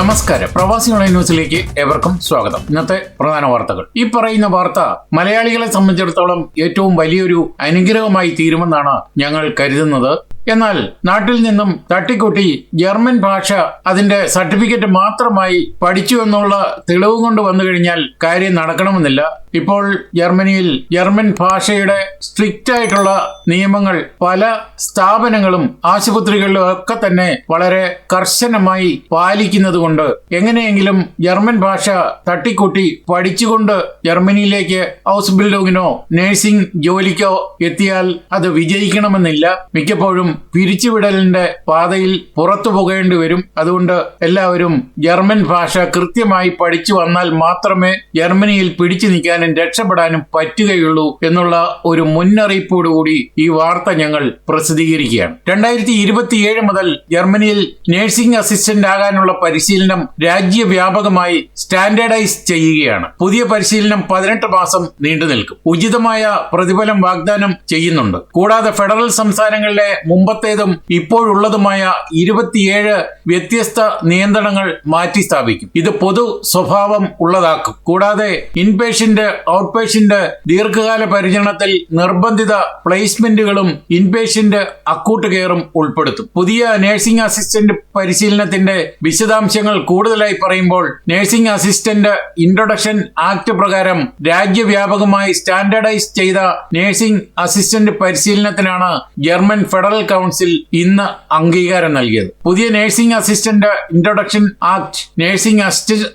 നമസ്കാരം. പ്രവാസി ഓൺലൈൻ ന്യൂസിലേക്ക് ഏവർക്കും സ്വാഗതം. ഇന്നത്തെ പ്രധാന വാർത്തകൾ. ഈ പറയുന്ന വാർത്ത മലയാളികളെ സംബന്ധിച്ചിടത്തോളം ഏറ്റവും വലിയൊരു അനുഗ്രഹമായി തീരുമെന്നാണ് ഞങ്ങൾ കരുതുന്നത്. എന്നാൽ നാട്ടിൽ നിന്നും തട്ടിക്കൂട്ടി ജർമ്മൻ ഭാഷ അതിന്റെ സർട്ടിഫിക്കറ്റ് മാത്രമായി പഠിച്ചു എന്നുള്ള തെളിവ് കൊണ്ട് വന്നു കഴിഞ്ഞാൽ കാര്യം നടക്കണമെന്നില്ല. ഇപ്പോൾ ജർമ്മനിയിൽ ജർമ്മൻ ഭാഷയുടെ സ്ട്രിക്റ്റ് ആയിട്ടുള്ള നിയമങ്ങൾ പല സ്ഥാപനങ്ങളും ആശുപത്രികളിലും ഒക്കെ തന്നെ വളരെ കർശനമായി പാലിക്കുന്നത് കൊണ്ട് എങ്ങനെയെങ്കിലും ജർമ്മൻ ഭാഷ തട്ടിക്കൂട്ടി പഠിച്ചുകൊണ്ട് ജർമ്മനിയിലേക്ക് ഹൗസ് ബിൽഡിങ്ങിനോ നഴ്സിംഗ് ജോലിക്കോ എത്തിയാൽ അത് വിജയിക്കണമെന്നില്ല. മിക്കപ്പോഴും പിരിച്ചുവിടലിന്റെ പാതയിൽ പുറത്തു പോകേണ്ടി വരും. അതുകൊണ്ട് എല്ലാവരും ജർമ്മൻ ഭാഷ കൃത്യമായി പഠിച്ചു വന്നാൽ മാത്രമേ ജർമ്മനിയിൽ പിടിച്ചു നിൽക്കാനും രക്ഷപ്പെടാനും പറ്റുകയുള്ളൂ എന്നുള്ള ഒരു മുന്നറിയിപ്പോടുകൂടി ഈ വാർത്ത ഞങ്ങൾ പ്രസിദ്ധീകരിക്കുകയാണ്. രണ്ടായിരത്തി ഇരുപത്തിയേഴ് മുതൽ ജർമ്മനിയിൽ നഴ്സിംഗ് അസിസ്റ്റന്റ് ആകാനുള്ള പരിശീലനം രാജ്യവ്യാപകമായി സ്റ്റാൻഡേർഡൈസ് ചെയ്യുകയാണ്. പുതിയ പരിശീലനം പതിനെട്ട് മാസം നീണ്ടു നിൽക്കും ഉചിതമായ പ്രതിഫലം വാഗ്ദാനം ചെയ്യുന്നുണ്ട്. കൂടാതെ ഫെഡറൽ സംസ്ഥാനങ്ങളിലെ മുമ്പത്തേതും ഇപ്പോഴുള്ളതുമായ ഇരുപത്തിയേഴ് വ്യത്യസ്ത നിയന്ത്രണങ്ങൾ മാറ്റി സ്ഥാപിക്കും ഇത് പൊതു സ്വഭാവം ഉള്ളതാക്കും. കൂടാതെ ഇൻപേഷ്യന്റ് ഔട്ട് പേഷ്യന്റ് ദീർഘകാല പരിചരണത്തിൽ നിർബന്ധിത പ്ലേസ്മെന്റുകളും ഇൻപേഷ്യന്റ് അക്കൂട്ട് കെയറും ഉൾപ്പെടുത്തും. പുതിയ നഴ്സിംഗ് അസിസ്റ്റന്റ് പരിശീലനത്തിന്റെ വിശദാംശങ്ങൾ കൂടുതലായി പറയുമ്പോൾ നഴ്സിംഗ് അസിസ്റ്റന്റ് ഇൻട്രൊഡക്ഷൻ ആക്ട് പ്രകാരം രാജ്യവ്യാപകമായി സ്റ്റാൻഡേർഡൈസ് ചെയ്ത നഴ്സിംഗ് അസിസ്റ്റന്റ് പരിശീലനത്തിനാണ് ജർമ്മൻ ഫെഡറൽ കൗൺസിൽ ഇന്ന് അംഗീകാരം നൽകിയത്. പുതിയ nursing assistant introduction act nursing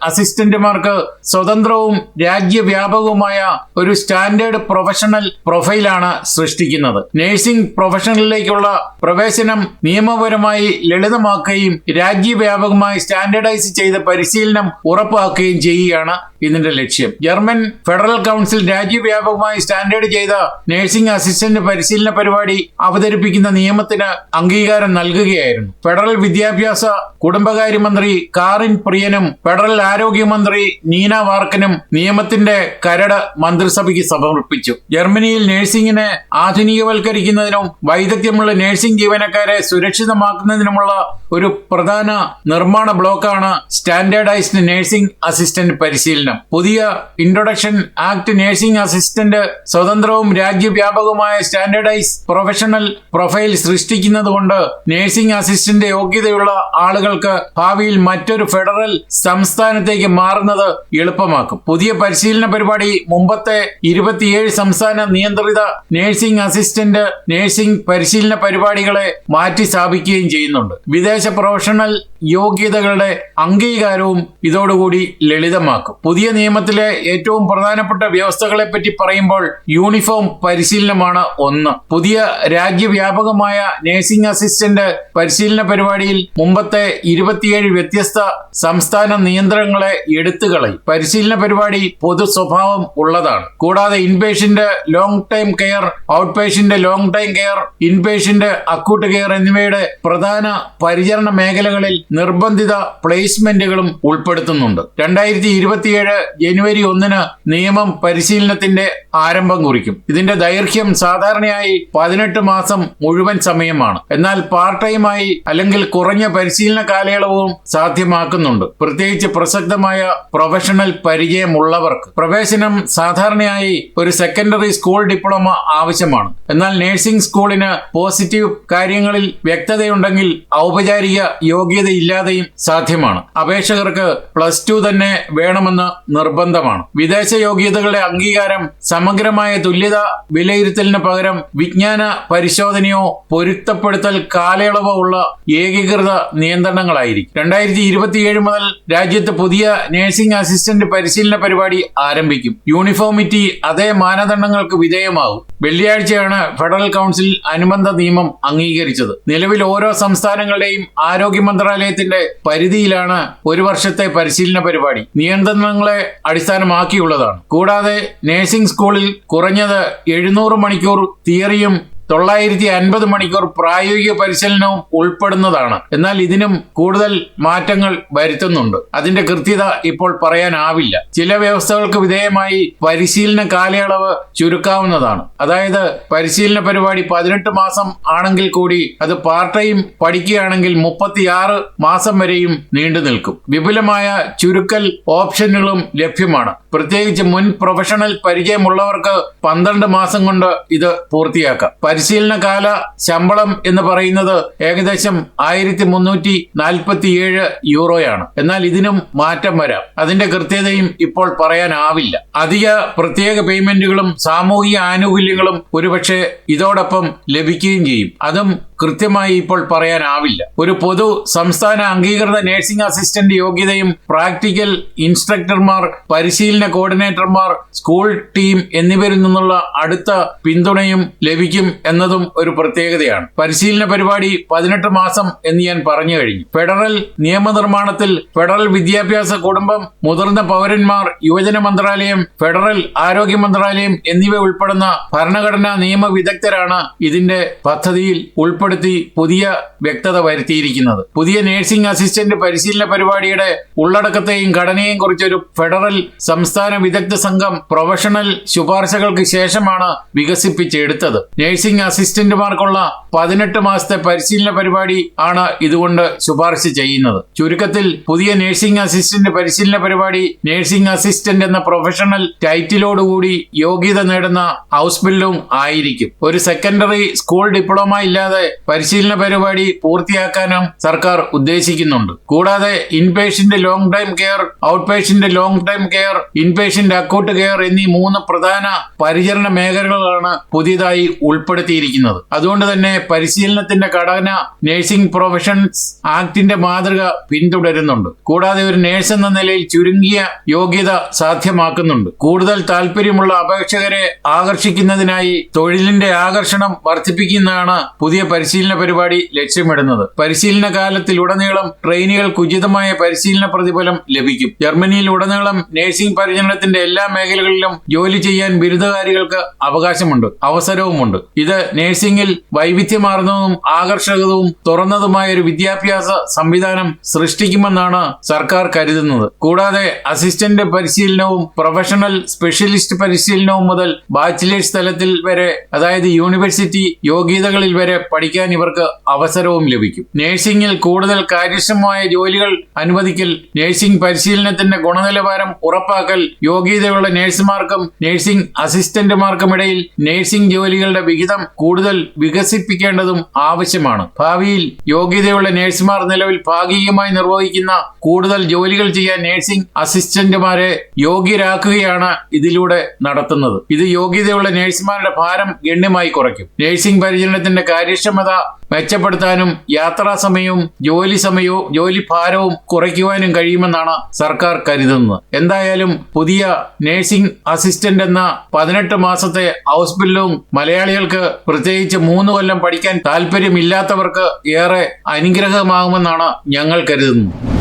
അസിസ്റ്റന്റുമാർക്ക് സ്വതന്ത്രവും രാജ്യവ്യാപകവുമായ ഒരു സ്റ്റാൻഡേർഡ് പ്രൊഫഷണൽ പ്രൊഫൈലാണ് സൃഷ്ടിക്കുന്നത്. നഴ്സിംഗ് പ്രൊഫഷണലിലേക്കുള്ള പ്രവേശനം നിയമപരമായി ലളിതമാക്കുകയും രാജ്യവ്യാപകമായി സ്റ്റാൻഡേർഡൈസ് ചെയ്ത പരിശീലനം ഉറപ്പാക്കുകയും ചെയ്യുകയാണ് ഇതിന്റെ ലക്ഷ്യം. ജർമ്മൻ ഫെഡറൽ കൗൺസിൽ രാജ്യവ്യാപകമായി സ്റ്റാൻഡേർഡ് ചെയ്ത നഴ്സിംഗ് അസിസ്റ്റന്റ് പരിശീലന പരിപാടി അവതരിപ്പിക്കുന്ന നിയമത്തിന് അംഗീകാരം നൽകുകയായിരുന്നു. ഫെഡറൽ വിദ്യാഭ്യാസ കുടുംബകാര്യമന്ത്രി കാറിൻ പ്രിയനും ഫെഡറൽ ആരോഗ്യമന്ത്രി നീന വാർക്കനും നിയമത്തിന്റെ കരട് മന്ത്രിസഭയ്ക്ക് സമർപ്പിച്ചു. ജർമ്മനിയിൽ നഴ്സിംഗിനെ ആധുനികവൽക്കരിക്കുന്നതിനും വൈദഗ്ധ്യമുള്ള നഴ്സിംഗ് ജീവനക്കാരെ സുരക്ഷിതമാക്കുന്നതിനുമുള്ള ഒരു പ്രധാന നിർമ്മാണ ബ്ലോക്കാണ് സ്റ്റാൻഡേർഡൈസ്ഡ് നഴ്സിംഗ് അസിസ്റ്റന്റ് പരിശീലനം. പുതിയ ഇൻട്രൊഡക്ഷൻ ആക്ട് നഴ്സിംഗ് അസിസ്റ്റന്റ് സ്വതന്ത്രവും രാജ്യവ്യാപകവുമായ സ്റ്റാൻഡേർഡൈസ് പ്രൊഫഷണൽ പ്രൊഫൈൽ സൃഷ്ടിക്കുന്നത് കൊണ്ട് നഴ്സിംഗ് അസിസ്റ്റന്റ് യോഗ്യതയുള്ള ആളുകൾക്ക് ഭാവിയിൽ മറ്റൊരു ഫെഡറൽ സംസ്ഥാനത്തേക്ക് മാറുന്നത് എളുപ്പമാക്കും. പുതിയ പരിശീലന പരിപാടി മുമ്പത്തെ ഇരുപത്തിയേഴ് സംസ്ഥാന നിയന്ത്രിത നഴ്സിംഗ് അസിസ്റ്റന്റ് നഴ്സിംഗ് പരിശീലന പരിപാടികളെ മാറ്റി സ്ഥാപിക്കുകയും ചെയ്യുന്നുണ്ട്. വിദേശ പ്രൊഫഷണൽ യോഗ്യതകളുടെ അംഗീകാരവും ഇതോടുകൂടി ലളിതമാക്കും. പുതിയ നിയമത്തിലെ ഏറ്റവും പ്രധാനപ്പെട്ട വ്യവസ്ഥകളെ പറ്റി പറയുമ്പോൾ യൂണിഫോം പരിശീലനമാണ് ഒന്ന്. പുതിയ രാജ്യവ്യാപകമായ നഴ്സിംഗ് അസിസ്റ്റന്റ് പരിശീലന പരിപാടിയിൽ മുമ്പത്തെ ഇരുപത്തിയേഴ് വ്യത്യസ്ത സംസ്ഥാന നിയന്ത്രണങ്ങളെ എടുത്തുകളയും പരിശീലന പരിപാടി പൊതു സ്വഭാവം ഉള്ളതാണ്. കൂടാതെ inpatient long time care outpatient long time care inpatient acute care എന്നിവയുടെ പ്രധാന പരിചരണ മേഖലകളിൽ നിർബന്ധിത പ്ലേസ്മെന്റുകളും ഉൾപ്പെടുത്തുന്നുണ്ട്. രണ്ടായിരത്തി ഇരുപത്തിയേഴ് ജനുവരി ഒന്നിന് നിയമം പരിശീലനത്തിന്റെ ആരംഭം കുറിക്കും. ഇതിന്റെ ദൈർഘ്യം സാധാരണയായി പതിനെട്ട് മാസം മുഴുവൻ സമയമാണ്. എന്നാൽ പാർട്ട് ടൈമായി അല്ലെങ്കിൽ കുറഞ്ഞ പരിശീലന കാലയളവും സാധ്യമാക്കുന്നുണ്ട്. പ്രത്യേകിച്ച് പ്രസക്തമായ പ്രൊഫഷണൽ പരിചയമുള്ളവർക്ക്. പ്രവേശനം സാധാരണയായി ഒരു സെക്കൻഡറി സ്കൂൾ ഡിപ്ലോമ ആവശ്യമാണ്. എന്നാൽ നഴ്സിംഗ് സ്കൂളിന് പോസിറ്റീവ് കാര്യങ്ങളിൽ വ്യക്തതയുണ്ടെങ്കിൽ ഔപചാരിക യോഗ്യതയില്ലാതെയും സാധ്യമാണ്. അപേക്ഷകർക്ക് പ്ലസ് ടു തന്നെ വേണമെന്ന് നിർബന്ധമാണ്. വിദേശ യോഗ്യതകളുടെ അംഗീകാരം സമഗ്രമായ തുല്യത വിലയിരുത്തലിന് പകരം വിജ്ഞാന പരിശോധനയോ പൊരുത്തപ്പെടുത്തൽ കാലയളവ് ഉള്ള ഏകീകൃത നിയന്ത്രണങ്ങളായിരിക്കും. രണ്ടായിരത്തി ഇരുപത്തിയേഴ് മുതൽ രാജ്യത്ത് പുതിയ നഴ്സിംഗ് അസിസ്റ്റന്റ് പരിശീലന പരിപാടി ആരംഭിക്കും. യൂണിഫോമിറ്റി അതേ മാനദണ്ഡങ്ങൾക്ക് വിധേയമാകും. വെള്ളിയാഴ്ചയാണ് ഫെഡറൽ കൗൺസിൽ അനുബന്ധ നിയമം അംഗീകരിച്ചത്. നിലവിൽ ഓരോ സംസ്ഥാനങ്ങളുടെയും ആരോഗ്യ മന്ത്രാലയത്തിന്റെ പരിധിയിലാണ് ഒരു വർഷത്തെ പരിശീലന പരിപാടി. നിയന്ത്രണങ്ങളെ അടിസ്ഥാനമാക്കിയുള്ളതാണ്. കൂടാതെ നഴ്സിംഗ് സ്കൂളിൽ കുറഞ്ഞത് എഴുന്നൂറ് മണിക്കൂർ തിയറിയും തൊള്ളായിരത്തി അൻപത് മണിക്കൂർ പ്രായോഗിക പരിശീലനവും ഉൾപ്പെടുന്നതാണ്. എന്നാൽ ഇതിനും കൂടുതൽ മാറ്റങ്ങൾ വരുത്തുന്നുണ്ട്. അതിന്റെ കൃത്യത ഇപ്പോൾ പറയാനാവില്ല. ചില വ്യവസ്ഥകൾക്ക് വിധേയമായി പരിശീലന കാലയളവ് ചുരുക്കാവുന്നതാണ്. അതായത് പരിശീലന പരിപാടി പതിനെട്ട് മാസം ആണെങ്കിൽ കൂടി അത് പാർട്ട് ടൈം പഠിക്കുകയാണെങ്കിൽ മുപ്പത്തിയാറ് മാസം വരെയും നീണ്ടു നിൽക്കും. വിപുലമായ ചുരുക്കൽ ഓപ്ഷനുകളും ലഭ്യമാണ്. പ്രത്യേകിച്ച് മുൻ പ്രൊഫഷണൽ പരിചയമുള്ളവർക്ക് പന്ത്രണ്ട് മാസം കൊണ്ട് ഇത് പൂർത്തിയാക്കാം. പരിശീലന കാല ശമ്പളം എന്ന് പറയുന്നത് ഏകദേശം ആയിരത്തി മുന്നൂറ്റി നാൽപ്പത്തിയേഴ് യൂറോയാണ്. എന്നാൽ ഇതിനും മാറ്റം വരാം. അതിന്റെ കൃത്യതയും ഇപ്പോൾ പറയാനാവില്ല. അധിക പ്രത്യേക പേയ്മെന്റുകളും സാമൂഹിക ആനുകൂല്യങ്ങളും ഒരുപക്ഷെ ഇതോടൊപ്പം ലഭിക്കുകയും ചെയ്യും. അതും കൃത്യമായി ഇപ്പോൾ പറയാനാവില്ല. ഒരു പൊതു സംസ്ഥാന അംഗീകൃത നഴ്സിംഗ് അസിസ്റ്റന്റ് യോഗ്യതയും പ്രാക്ടിക്കൽ ഇൻസ്ട്രക്ടർമാർ പരിശീലന കോർഡിനേറ്റർമാർ സ്കൂൾ ടീം എന്നിവരിൽ നിന്നുള്ള അടുത്ത പിന്തുണയും ലഭിക്കും എന്നതും ഒരു പ്രത്യേകതയാണ്. പരിശീലന പരിപാടി പതിനെട്ട് മാസം എന്ന് ഞാൻ പറഞ്ഞു കഴിഞ്ഞു. ഫെഡറൽ നിയമനിർമ്മാണത്തിൽ ഫെഡറൽ വിദ്യാഭ്യാസ കുടുംബം മുതിർന്ന പൗരന്മാർ യുവജന മന്ത്രാലയം ഫെഡറൽ ആരോഗ്യ മന്ത്രാലയം എന്നിവ ഉൾപ്പെടുന്ന ഭരണഘടനാ നിയമ വിദഗ്ധരാണ് ഇതിന്റെ പദ്ധതിയിൽ ഉൾപ്പെടുത്തി പുതിയ വ്യക്തത വരുത്തിയിരിക്കുന്നത്. പുതിയ നഴ്സിംഗ് അസിസ്റ്റന്റ് പരിശീലന പരിപാടിയുടെ ഉള്ളടക്കത്തെയും ഘടനയെയും കുറിച്ചൊരു ഫെഡറൽ സംസ്ഥാന വിദഗ്ധ സംഘം പ്രൊഫഷണൽ ശുപാർശകൾക്ക് ശേഷമാണ് വികസിപ്പിച്ചെടുത്തത്. നഴ്സിംഗ് അസിസ്റ്റന്റുമാർക്കുള്ള പതിനെട്ട് മാസത്തെ പരിശീലന പരിപാടി ആണ് ഇതുകൊണ്ട് ശുപാർശ ചെയ്യുന്നത്. ചുരുക്കത്തിൽ പുതിയ നഴ്സിംഗ് അസിസ്റ്റന്റ് പരിശീലന പരിപാടി നഴ്സിംഗ് അസിസ്റ്റന്റ് എന്ന പ്രൊഫഷണൽ ടൈറ്റിലോടുകൂടി യോഗ്യത നേടുന്ന ഹൗസ് ബിൽഡും ആയിരിക്കും. ഒരു സെക്കൻഡറി സ്കൂൾ ഡിപ്ലോമ ഇല്ലാതെ പരിശീലന പരിപാടി പൂർത്തിയാക്കാനും സർക്കാർ ഉദ്ദേശിക്കുന്നുണ്ട്. കൂടാതെ inpatient long time care outpatient long time care inpatient acute care എന്നീ മൂന്ന് പ്രധാന പരിചരണ മേഖലകളാണ് പുതിയതായി ഉൾപ്പെടുത്തിയിരിക്കുന്നത്. അതുകൊണ്ട് തന്നെ പരിശീലനത്തിന്റെ ഘടന നഴ്സിംഗ് പ്രൊഫഷൻസ് ആക്ടിന്റെ മാതൃക പിന്തുടരുന്നുണ്ട്. കൂടാതെ ഒരു നേഴ്സ് എന്ന നിലയിൽ ചുരുങ്ങിയ യോഗ്യത സാധ്യമാക്കുന്നുണ്ട്. കൂടുതൽ താല്പര്യമുള്ള അപേക്ഷകരെ ആകർഷിക്കുന്നതിനായി തൊഴിലിന്റെ ആകർഷണം വർദ്ധിപ്പിക്കുന്നതാണ് പുതിയ പരിപാടി ലക്ഷ്യമിടുന്നത്. പരിശീലന കാലത്തിൽ ഉടനീളം ട്രെയിനികൾക്ക് ഉചിതമായ പരിശീലന പ്രതിഫലം ലഭിക്കും. ജർമ്മനിയിൽ ഉടനീളം നഴ്സിംഗ് പരിചരണത്തിന്റെ എല്ലാ മേഖലകളിലും ജോലി ചെയ്യാൻ ബിരുദധാരികൾക്ക് അവകാശമുണ്ട് അവസരവുമുണ്ട്. ഇത് നഴ്സിംഗിൽ വൈവിധ്യമാർന്നതും ആകർഷകവും തുറന്നതുമായ ഒരു വിദ്യാഭ്യാസ സംവിധാനം സൃഷ്ടിക്കുമെന്നാണ് സർക്കാർ കരുതുന്നത്. കൂടാതെ അസിസ്റ്റന്റ് പരിശീലനവും പ്രൊഫഷണൽ സ്പെഷ്യലിസ്റ്റ് പരിശീലനവും മുതൽ ബാച്ചിലേഴ്സ് തലത്തിൽ വരെ അതായത് യൂണിവേഴ്സിറ്റി യോഗ്യതകളിൽ വരെ പഠിക്കാൻ ഇവർക്ക് അവസരവും ലഭിക്കും. നഴ്സിംഗിൽ കൂടുതൽ കാര്യക്ഷമമായ ജോലികൾ അനുവദിക്കൽ നഴ്സിംഗ് പരിശീലനത്തിന്റെ ഗുണനിലവാരം ഉറപ്പാക്കൽ യോഗ്യതയുള്ള നഴ്സുമാർക്കും നഴ്സിംഗ് അസിസ്റ്റന്റുമാർക്കും ഇടയിൽ നഴ്സിംഗ് ജോലികളുടെ വിഹിതം കൂടുതൽ വികസിപ്പിക്കേണ്ടതും ആവശ്യമാണ്. ഭാവിയിൽ യോഗ്യതയുള്ള നഴ്സുമാർ നിലവിൽ ഭാഗികമായി നിർവഹിക്കുന്ന കൂടുതൽ ജോലികൾ ചെയ്യാൻ നഴ്സിംഗ് അസിസ്റ്റന്റുമാരെ യോഗ്യരാക്കുകയാണ് ഇതിലൂടെ നടത്തുന്നത്. ഇത് യോഗ്യതയുള്ള നഴ്സുമാരുടെ ഭാരം ഗണ്യമായി കുറയ്ക്കും. നഴ്സിംഗ് പരിചരണത്തിന്റെ കാര്യക്ഷമത മെച്ചപ്പെടുത്താനും യാത്രാ സമയവും ജോലി സമയവും ജോലി ഭാരവും കുറയ്ക്കുവാനും കഴിയുമെന്നാണ് സർക്കാർ കരുതുന്നത്. എന്തായാലും പുതിയ നഴ്സിംഗ് അസിസ്റ്റന്റ് എന്ന പതിനെട്ട് മാസത്തെ ഹൗസ് ബില്ലും മലയാളികൾക്ക് പ്രത്യേകിച്ച് മൂന്ന് കൊല്ലം പഠിക്കാൻ താല്പര്യമില്ലാത്തവർക്ക് ഏറെ അനുഗ്രഹമാകുമെന്നാണ് ഞങ്ങൾ കരുതുന്നത്.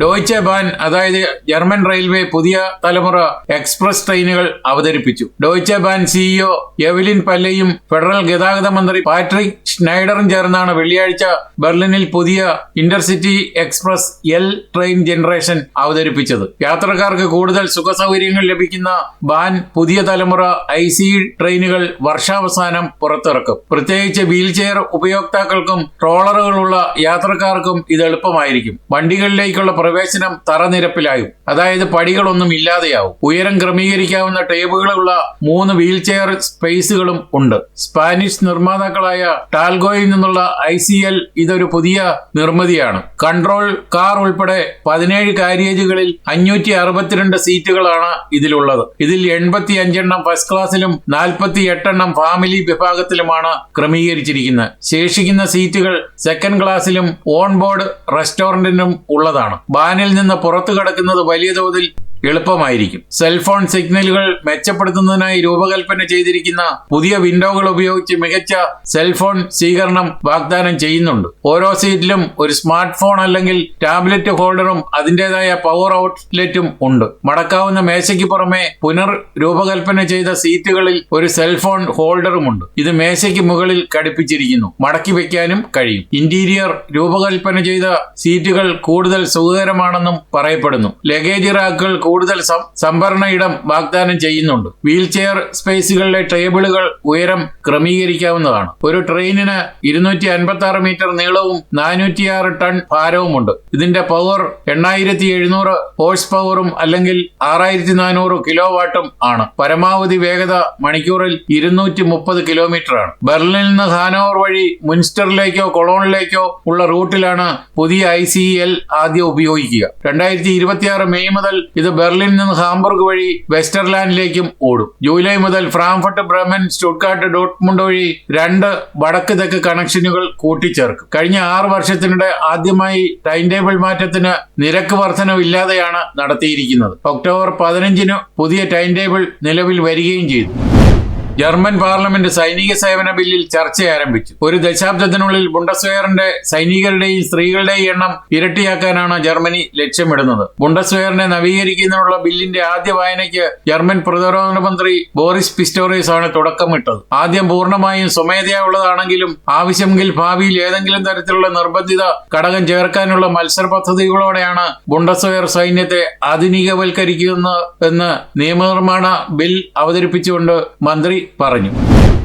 ഡോയ്ച്ചെ ബാൻ അതായത് ജർമ്മൻ റെയിൽവേ പുതിയ തലമുറ എക്സ്പ്രസ് ട്രെയിനുകൾ അവതരിപ്പിച്ചു. ഡോയ്ച്ചെ ബാൻ സിഇഒ എവലിൻ പല്ലയും ഫെഡറൽ ഗതാഗത മന്ത്രി പാട്രിക് സ്നൈഡറും ചേർന്നാണ് വെള്ളിയാഴ്ച ബെർലിനിൽ പുതിയ Intercity Express L train generation അവതരിപ്പിച്ചത്. യാത്രക്കാർക്ക് കൂടുതൽ സുഖസൗകര്യങ്ങൾ ലഭിക്കുന്ന ബാൻ പുതിയ തലമുറ ഐ സി ട്രെയിനുകൾ വർഷാവസാനം പുറത്തിറക്കും. പ്രത്യേകിച്ച് വീൽചെയർ ഉപയോക്താക്കൾക്കും ട്രോളറുകളുള്ള യാത്രക്കാർക്കും ഇത് എളുപ്പമായിരിക്കും. വണ്ടികളിലേക്കുള്ള പ്രവേശനം തറനിരപ്പിലായും. അതായത് പടികളൊന്നും ഇല്ലാതെയാവും. ഉയരം ക്രമീകരിക്കാവുന്ന ടേബിളുകളുള്ള മൂന്ന് വീൽചെയർ സ്പേസുകളും ഉണ്ട്. സ്പാനിഷ് നിർമ്മാതാക്കളായ ടാൽഗോയിൽ നിന്നുള്ള ഐ സി എൽ ഇതൊരു പുതിയ നിർമ്മിതിയാണ്. കൺട്രോൾ കാർ ഉൾപ്പെടെ പതിനേഴ് കാരിയേജുകളിൽ അഞ്ഞൂറ്റി അറുപത്തിരണ്ട് സീറ്റുകളാണ് ഇതിലുള്ളത്. ഇതിൽ എൺപത്തി അഞ്ചെണ്ണം ഫസ്റ്റ് ക്ലാസ്സിലും നാൽപ്പത്തി എട്ടെണ്ണം ഫാമിലി വിഭാഗത്തിലുമാണ് ക്രമീകരിച്ചിരിക്കുന്നത്. ശേഷിക്കുന്ന സീറ്റുകൾ സെക്കൻഡ് ക്ലാസ്സിലും ഓൺ ബോർഡ് റെസ്റ്റോറന്റിനും ഉള്ളതാണ്. ബാനിൽ നിന്ന് പുറത്തു കടക്കുന്നത് വലിയ തോതിൽ എളുപ്പമായിരിക്കും. സെൽഫോൺ സിഗ്നലുകൾ മെച്ചപ്പെടുത്തുന്നതിനായി രൂപകൽപ്പന ചെയ്തിരിക്കുന്ന പുതിയ വിൻഡോകൾ ഉപയോഗിച്ച് മികച്ച സെൽഫോൺ സ്വീകരണം വാഗ്ദാനം ചെയ്യുന്നുണ്ട്. ഓരോ സീറ്റിലും ഒരു സ്മാർട്ട് ഫോൺ അല്ലെങ്കിൽ ടാബ്ലറ്റ് ഹോൾഡറും അതിന്റെതായ പവർ ഔട്ട്ലെറ്റും ഉണ്ട്. മടക്കാവുന്ന മേശയ്ക്ക് പുറമെ പുനർ രൂപകൽപ്പന ചെയ്ത സീറ്റുകളിൽ ഒരു സെൽഫോൺ ഹോൾഡറുമുണ്ട് ഇത് മേശയ്ക്ക് മുകളിൽ ഘടിപ്പിച്ചിരിക്കുന്നു. മടക്കി വെക്കാനും കഴിയും. ഇന്റീരിയർ രൂപകൽപ്പന ചെയ്ത സീറ്റുകൾ കൂടുതൽ സുഖകരമാണെന്നും പറയപ്പെടുന്നു. ലഗേജ് റാക്കുകൾ കൂടുതൽ സംഭരണ ഇടം വാഗ്ദാനം ചെയ്യുന്നുണ്ട്. വീൽ ചെയർ സ്പേസുകളിലെ ടേബിളുകൾ ഉയരം ക്രമീകരിക്കാവുന്നതാണ്. ഒരു ട്രെയിനിന് ഇരുന്നൂറ്റി അൻപത്തി ആറ് മീറ്റർ നീളവും നാനൂറ്റിയാറ് ടൺ ഭാരവുമുണ്ട്. ഇതിന്റെ പവർ എണ്ണായിരത്തി എഴുന്നൂറ് ഹോഴ്സ് പവറും അല്ലെങ്കിൽ ആറായിരത്തി നാനൂറ് കിലോ വാട്ടും ആണ്. പരമാവധി വേഗത മണിക്കൂറിൽ ഇരുന്നൂറ്റി മുപ്പത് കിലോമീറ്റർ ആണ് ബെർലിനിൽ നിന്ന് ഹാനോവർ വഴി മുൻസ്റ്ററിലേക്കോ കൊളോണിലേക്കോ ഉള്ള റൂട്ടിലാണ് പുതിയ ഐ സി എൽ ആദ്യം ഉപയോഗിക്കുക. രണ്ടായിരത്തി ഇരുപത്തിയാറ് മെയ് മുതൽ ഇത് ബെർലിൻ നിന്ന് ഹാംബർഗ് വഴി വെസ്റ്റർലാൻഡിലേക്കും ഓടും. ജൂലൈ മുതൽ ഫ്രാങ്ക്ഫർട്ട് ബ്രഹ്മൻ സ്റ്റുട്ട്ഗാർട്ട് ഡോട്ട്മുണ്ട് വഴി രണ്ട് വടക്ക് തെക്ക് കണക്ഷനുകൾ കൂട്ടിച്ചേർക്കും. കഴിഞ്ഞ ആറ് വർഷത്തിനിടെ ആദ്യമായി ടൈം ടേബിൾ മാറ്റത്തിന് നിരക്ക് വർധനവില്ലാതെയാണ് നടത്തിയിരിക്കുന്നത്. ഒക്ടോബർ പതിനഞ്ചിന് പുതിയ ടൈം ടേബിൾ നിലവിൽ വരികയും ചെയ്തു. ജർമ്മൻ പാർലമെന്റ് സൈനിക സേവന ബില്ലിൽ ചർച്ച ആരംഭിച്ചു ഒരു ദശാബ്ദത്തിനുള്ളിൽ ബുണ്ടസ്വെയറിന്റെ സൈനികരുടെയും സ്ത്രീകളുടെയും എണ്ണം ഇരട്ടിയാക്കാനാണ് ജർമ്മനി ലക്ഷ്യമിടുന്നത്. ബുണ്ടസ്വെയറിനെ നവീകരിക്കുന്നതിനുള്ള ബില്ലിന്റെ ആദ്യ വായനയ്ക്ക് ജർമ്മൻ പ്രതിരോധ മന്ത്രി ബോറിസ് പിസ്റ്റോറിയസ് ആണ് തുടക്കമിട്ടത്. ആദ്യം പൂർണമായും സ്വമേധയാ ഉള്ളതാണെങ്കിലും ആവശ്യമെങ്കിൽ ഭാവിയിൽ ഏതെങ്കിലും തരത്തിലുള്ള നിർബന്ധിത ഘടകം ചേർക്കാനുള്ള മത്സര പദ്ധതികളോടെയാണ് ബുണ്ടസ്വെയർ സൈന്യത്തെ ആധുനികവൽക്കരിക്കുന്ന എന്ന് നിയമനിർമ്മാണ ബിൽ അവതരിപ്പിച്ചുകൊണ്ട് മന്ത്രി പറഞ്ഞു.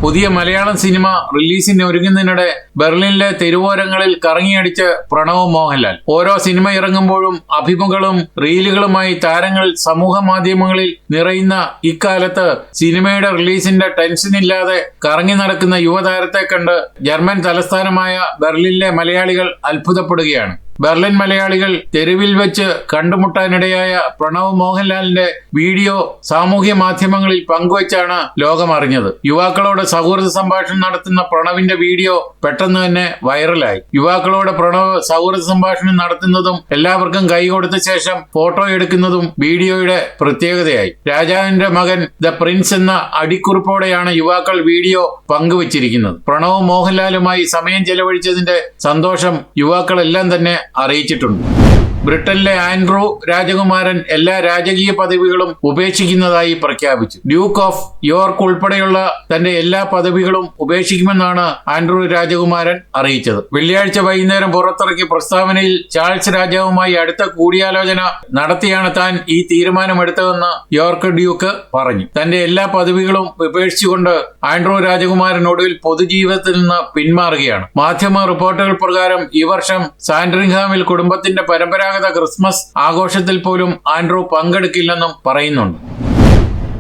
പുതിയ മലയാളം സിനിമ റിലീസിന് ഒരുങ്ങുന്നതിനിടെ ബെർലിനിലെ തെരുവോരങ്ങളിൽ കറങ്ങിയടിച്ച് പ്രണവ് മോഹൻലാൽ. ഓരോ സിനിമ ഇറങ്ങുമ്പോഴും അഭിമുഖങ്ങളും റീലുകളുമായി താരങ്ങൾ സമൂഹ മാധ്യമങ്ങളിൽ നിറയുന്ന ഇക്കാലത്ത് സിനിമയുടെ റിലീസിന്റെ ടെൻഷനില്ലാതെ കറങ്ങി നടക്കുന്ന യുവതാരത്തെ കണ്ട് ജർമ്മൻ തലസ്ഥാനമായ ബെർലിനിലെ മലയാളികൾ അത്ഭുതപ്പെടുകയാണ്. ബെർലിൻ മലയാളികൾ തെരുവിൽ വെച്ച് കണ്ടുമുട്ടാനിടയായ പ്രണവ് മോഹൻലാലിന്റെ വീഡിയോ സാമൂഹ്യ മാധ്യമങ്ങളിൽ പങ്കുവച്ചാണ് ലോകമറിഞ്ഞത്. യുവാക്കളോട് സൗഹൃദ സംഭാഷണം നടത്തുന്ന പ്രണവിന്റെ വീഡിയോ പെട്ടെന്ന് തന്നെ വൈറലായി. യുവാക്കളോട് പ്രണവ് സൗഹൃദ സംഭാഷണം നടത്തുന്നതും എല്ലാവർക്കും കൈ കൊടുത്ത ശേഷം ഫോട്ടോ എടുക്കുന്നതും വീഡിയോയുടെ പ്രത്യേകതയായി. രാജാവിന്റെ മകൻ ദ പ്രിൻസ് എന്ന അടിക്കുറിപ്പോടെയാണ് യുവാക്കൾ വീഡിയോ പങ്കുവച്ചിരിക്കുന്നത്. പ്രണവ് മോഹൻലാലുമായി സമയം ചെലവഴിച്ചതിന്റെ സന്തോഷം യുവാക്കളെല്ലാം തന്നെ അറിയിച്ചിട്ടുണ്ട്. ബ്രിട്ടനിലെ ആൻഡ്രൂ രാജകുമാരൻ എല്ലാ രാജകീയ പദവികളും ഉപേക്ഷിക്കുന്നതായി പ്രഖ്യാപിച്ചു. ഡ്യൂക്ക് ഓഫ് യോർക്ക് ഉൾപ്പെടെയുള്ള തന്റെ എല്ലാ പദവികളും ഉപേക്ഷിക്കുമെന്നാണ് ആൻഡ്രൂ രാജകുമാരൻ അറിയിച്ചത്. വെള്ളിയാഴ്ച വൈകുന്നേരം പുറത്തിറക്കിയ പ്രസ്താവനയിൽ ചാൾസ് രാജാവുമായി അടുത്ത കൂടിയാലോചന നടത്തിയാണ് താൻ ഈ തീരുമാനമെടുത്തതെന്ന് യോർക്ക് ഡ്യൂക്ക് പറഞ്ഞു. തന്റെ എല്ലാ പദവികളും ഉപേക്ഷിച്ചുകൊണ്ട് ആൻഡ്രൂ രാജകുമാരൻ ഒടുവിൽ പൊതുജീവിതത്തിൽ നിന്ന് പിന്മാറുകയാണ്. മാധ്യമ റിപ്പോർട്ടുകൾ പ്രകാരം ഈ വർഷം സാൻഡ്രിംഗ്ഹാമിൽ കുടുംബത്തിന്റെ പരമ്പരാഗത ക്രിസ്മസ് ആഘോഷത്തിൽ പോലും ആൻഡ്രൂ പങ്കെടുക്കില്ലെന്നും പറയുന്നുണ്ട്.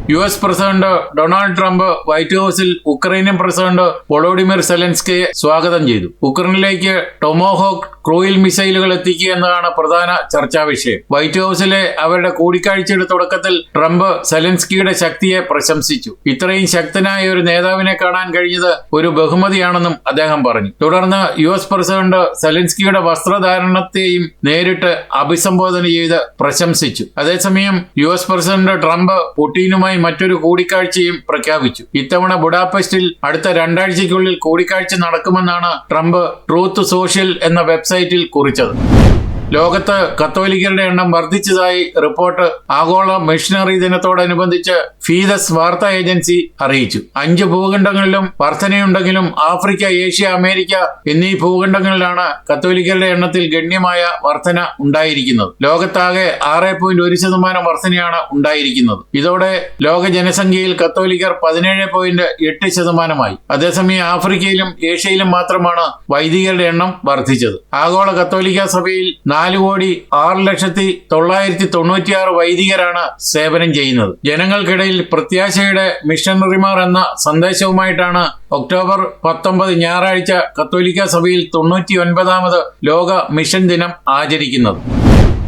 U S president Donald Trump White ഹൌസിൽ ഉക്രൈനിയൻ പ്രസിഡന്റ് വൊളോഡിമിർ സെലൻസ്കയെ സ്വാഗതം ചെയ്തു. ഉക്രൈനിലേക്ക് ടൊമോഹോക്ക് ക്രൂയിൽ മിസൈലുകൾ എത്തിക്കുക എന്നതാണ് പ്രധാന ചർച്ചാ വിഷയം. വൈറ്റ് ഹൌസിലെ അവരുടെ കൂടിക്കാഴ്ചയുടെ തുടക്കത്തിൽ ട്രംപ് സെലൻസ്കിയുടെ ശക്തിയെ പ്രശംസിച്ചു. ഇത്രയും ശക്തനായ ഒരു നേതാവിനെ കാണാൻ കഴിഞ്ഞത് ഒരു ബഹുമതിയാണെന്നും അദ്ദേഹം പറഞ്ഞു. തുടർന്ന് യു എസ് പ്രസിഡന്റ് സെലൻസ്കിയുടെ വസ്ത്രധാരണത്തെയും നേരിട്ട് അഭിസംബോധന ചെയ്ത് പ്രശംസിച്ചു. അതേസമയം യു എസ് പ്രസിഡന്റ് ട്രംപ് പുട്ടീനുമായി മറ്റൊരു കൂടിക്കാഴ്ചയും പ്രഖ്യാപിച്ചു. ഇത്തവണ ബുഡാപെസ്റ്റിൽ അടുത്ത രണ്ടാഴ്ചയ്ക്കുള്ളിൽ കൂടിക്കാഴ്ച നടക്കുമെന്നാണ് ട്രംപ് ട്രൂത്ത് സോഷ്യൽ എന്ന വെബ്സൈറ്റിൽ കുറിച്ചത്. ലോകത്ത് കത്തോലിക്കരുടെ എണ്ണം വർദ്ധിച്ചതായി റിപ്പോർട്ട് ആഗോള മിഷണറി ദിനത്തോടനുബന്ധിച്ച് ഫീദസ് വാർത്താ ഏജൻസി അറിയിച്ചു. അഞ്ച് ഭൂഖണ്ഡങ്ങളിലും വർധനയുണ്ടെങ്കിലും ആഫ്രിക്ക ഏഷ്യ അമേരിക്ക എന്നീ ഭൂഖണ്ഡങ്ങളിലാണ് കത്തോലിക്കരുടെ എണ്ണത്തിൽ ഗണ്യമായ വർധന ഉണ്ടായിരിക്കുന്നത്. ലോകത്താകെ ആറ് പോയിന്റ് ഒരു ശതമാനം വർധനയാണ് ഉണ്ടായിരിക്കുന്നത്. ഇതോടെ ലോക ജനസംഖ്യയിൽ കത്തോലിക്കർ പതിനേഴ് പോയിന്റ് എട്ട് ശതമാനമായി. അതേസമയം ആഫ്രിക്കയിലും ഏഷ്യയിലും മാത്രമാണ് വൈദികരുടെ എണ്ണം വർദ്ധിച്ചത്. ആഗോള കത്തോലിക്ക സഭയിൽ നാല് കോടി ആറ് ലക്ഷത്തി തൊള്ളായിരത്തി തൊണ്ണൂറ്റിയാറ് വൈദികരാണ് സേവനം ചെയ്യുന്നത്. ജനങ്ങൾക്കിടയിൽ പ്രത്യാശയുടെ മിഷണറിമാർ എന്ന സന്ദേശവുമായിട്ടാണ് ഒക്ടോബർ പത്തൊമ്പത് ഞായറാഴ്ച കത്തോലിക്ക സഭയിൽ തൊണ്ണൂറ്റി ഒൻപതാമത് ലോക മിഷൻ ദിനം ആചരിക്കുന്നത്.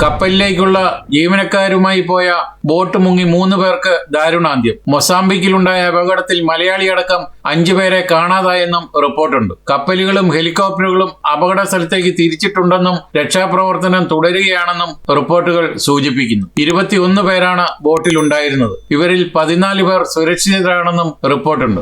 കപ്പലിലേക്കുള്ള ജീവനക്കാരുമായി പോയ ബോട്ട് മുങ്ങി മൂന്ന് പേർക്ക് ദാരുണാന്ത്യം. മൊസാംബിക്കിലുണ്ടായ അപകടത്തിൽ മലയാളിയടക്കം അഞ്ചു പേരെ കാണാതായെന്നും റിപ്പോർട്ടുണ്ട്. കപ്പലുകളും ഹെലികോപ്റ്ററുകളും അപകട സ്ഥലത്തേക്ക് തിരിച്ചിട്ടുണ്ടെന്നും രക്ഷാപ്രവർത്തനം തുടരുകയാണെന്നും റിപ്പോർട്ടുകൾ സൂചിപ്പിക്കുന്നു. ഇരുപത്തിയൊന്ന് പേരാണ് ബോട്ടിലുണ്ടായിരുന്നത്. ഇവരിൽ പതിനാല് പേർ സുരക്ഷിതരാണെന്നും റിപ്പോർട്ടുണ്ട്.